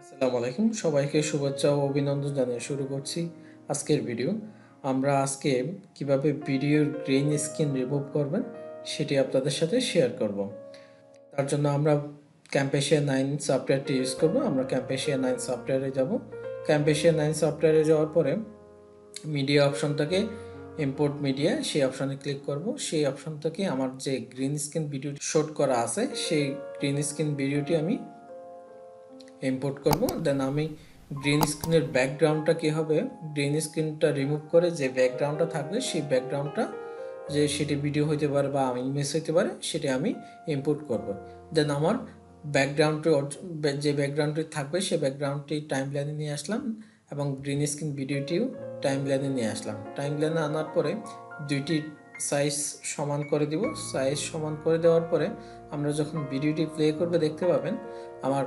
আসসালামু আলাইকুম। সবাইকে শুভেচ্ছা ও অভিনন্দন জানিয়ে শুরু করছি আজকের ভিডিও। আমরা আজকে কীভাবে ভিডিওর গ্রিন স্ক্রিন রিমুভ করবেন সেটি আপনাদের সাথে শেয়ার করব। তার জন্য আমরা ক্যাম্পেশিয়া নাইন সফটওয়্যারটি ইউজ করব। আমরা ক্যাম্পেশিয়া নাইন সফটওয়্যারে যাব। ক্যাম্পেশিয়া নাইন সফটওয়্যারে যাওয়ার পরে মিডিয়া অপশন থেকে ইম্পোর্ট মিডিয়া সেই অপশনে ক্লিক করব। সেই অপশন থেকে আমার যে গ্রিন স্ক্রিন ভিডিও শুট করা আছে, সেই গ্রিন স্ক্রিন ভিডিওটি আমি ইম্পোর্ট করব দেন আমি গ্রিন স্ক্রিনের ব্যাকগ্রাউন্ডটা কী হবে? গ্রিন স্ক্রিনটা রিমুভ করে যে ব্যাকগ্রাউন্ডটা থাকবে, সেই ব্যাকগ্রাউন্ডটা যে সেটি ভিডিও হইতে পারে বা ইমেজ হইতে পারে, সেটি আমি ইম্পোর্ট করব। দেন আমার ব্যাকগ্রাউন্ডটি যে ব্যাকগ্রাউন্ডটি থাকবে সেই ব্যাকগ্রাউন্ডটি টাইম লাইনে নিয়ে আসলাম এবং গ্রিন স্ক্রিন ভিডিওটিও টাইম লাইনে নিয়ে আসলাম। টাইম লাইনে আনার পরে দুইটি সাইজ সমান করে দিব। সাইজ সমান করে দেওয়ার পরে আমরা যখন ভিডিওটি প্লে করবে দেখতে পাবেন, আমার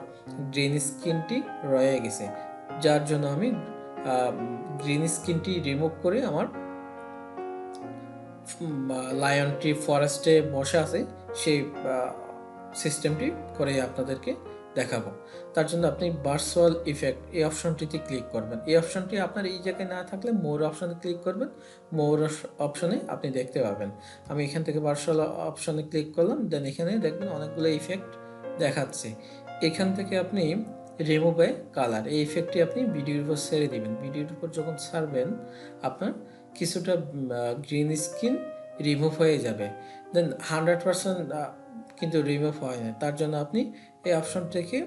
গ্রিন স্ক্রিনটি রয়ে গেছে। যার জন্য আমি গ্রিন স্ক্রিনটি রিমুভ করে আমার লায়নটি ফরেস্টে বসে আছে, সেই সিস্টেমটি করে আপনাদেরকে দেখাবো। তার জন্য আপনি ভার্চুয়াল ইফেক্ট এই অপশনটিতে ক্লিক করবেন। এই অপশনটি আপনার এই জায়গায় না থাকলে মোর অপশনে ক্লিক করবেন। মোর অপশনে আপনি দেখতে পাবেন। আমি এখান থেকে ভার্চুয়াল অপশনে ক্লিক করলাম। দেন এখানে দেখবেন অনেকগুলো ইফেক্ট দেখাচ্ছে। এখান থেকে আপনি রিমুভ কালার এই ইফেক্টটি আপনি ভিডিওর উপর ছেড়ে দিবেন। ভিডিওর উপর যখন ছাড়বেন, আপনার কিছুটা গ্রিন স্ক্রিন রিমুভ হয়ে যাবে। দেন হান্ড্রেড পার্সেন্ট কিন্তু রিমুভ হয় না। তার জন্য আপনি এই অপশন থেকে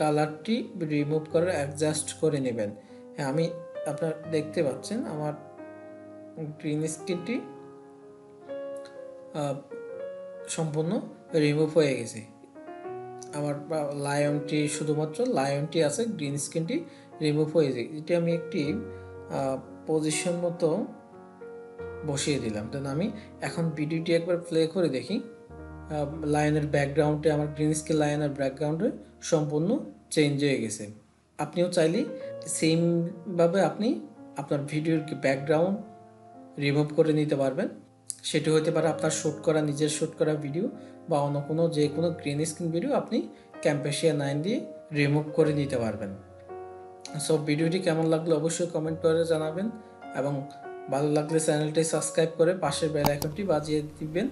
কালারটি রিমুভ করে অ্যাডজাস্ট করে নেবেন। হ্যাঁ আমি আপনার দেখতে পাচ্ছেন আমার গ্রিন স্ক্রিনটি সম্পূর্ণ রিমুভ হয়ে গেছে। আমার লায়নটি শুধুমাত্র লায়নটি আছে গ্রিন স্ক্রিনটি রিমুভ হয়ে যায় এটি আমি একটি পজিশন মতো বসিয়ে দিলাম। দেন আমি এখন ভিডিওটি একবার প্লে করে দেখি। লাইনের ব্যাকগ্রাউন্ডে আমার গ্রিন স্ক্রিন লাইনের ব্যাকগ্রাউন্ডে সম্পূর্ণ চেঞ্জ হয়ে গেছে। আপনিও চাইলে সেমভাবে আপনি আপনার ভিডিওর ব্যাকগ্রাউন্ড রিমুভ করে নিতে পারবেন। সেটি হতে পারে আপনার শ্যুট করা, নিজের শ্যুট করা ভিডিও বা অন্য কোনো, যে কোনো গ্রিন স্ক্রিন ভিডিও আপনি ক্যাম্পেশিয়া নাইন দিয়ে রিমুভ করে নিতে পারবেন। সো ভিডিওটি কেমন লাগল অবশ্যই কমেন্ট করে জানাবেন এবং ভালো লাগলে চ্যানেলটি সাবস্ক্রাইব করে পাশের বেল আইকনটি বাজিয়ে দিবেন।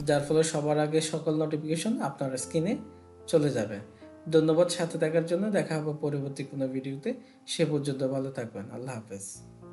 যার ফলে সবার আগে সকল নোটিফিকেশন আপনার স্ক্রিনে চলে যাবে। ধন্যবাদ সাথে থাকার জন্য। দেখা হবে পরবর্তী কোনো ভিডিওতে সে পর্যন্ত ভালো থাকবেন। আল্লাহ হাফেজ।